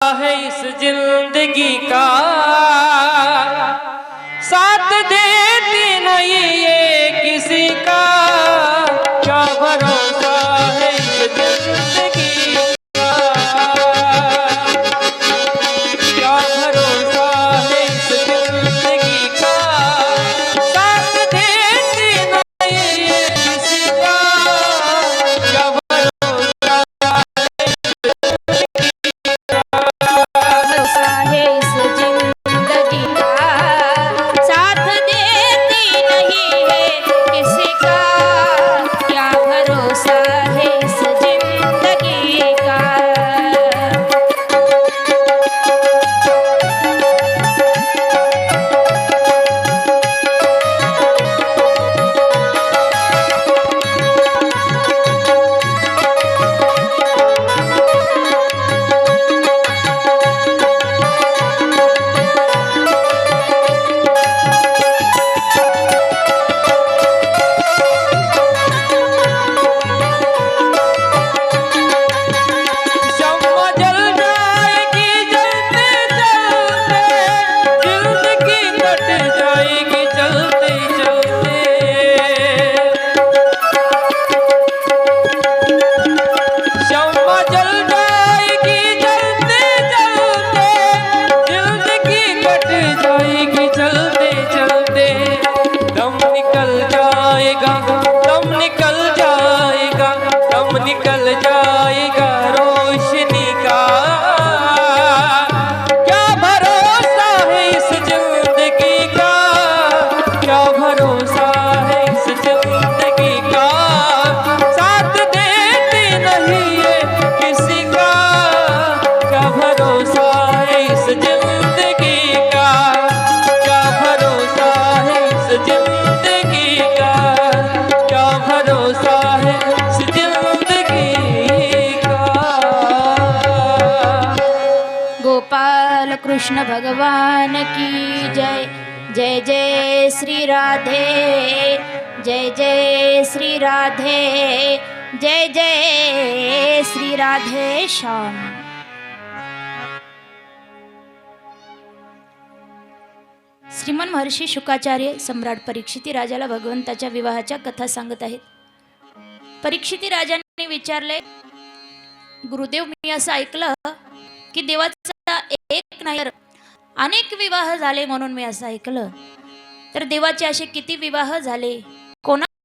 है इस ज़िंदगी का साथ देती नहीं गोपाल कृष्ण भगवान की जय। जय जय श्री राधे। जय जय श्री राधे। जय जय श्री राधे श्याम। श्रीमन महर्षी शुकाचार्य सम्राट परीक्षिती राजाला भगवंताच्या विवाहाच्या कथा सांगत आहेत. परीक्षिती राजाने विचारले गुरुदेव मी असं ऐकलं की देवाचा नाही. तर अनेक विवाह झाले म्हणून मी असं ऐकलं. तर देवाचे असे किती विवाह झाले?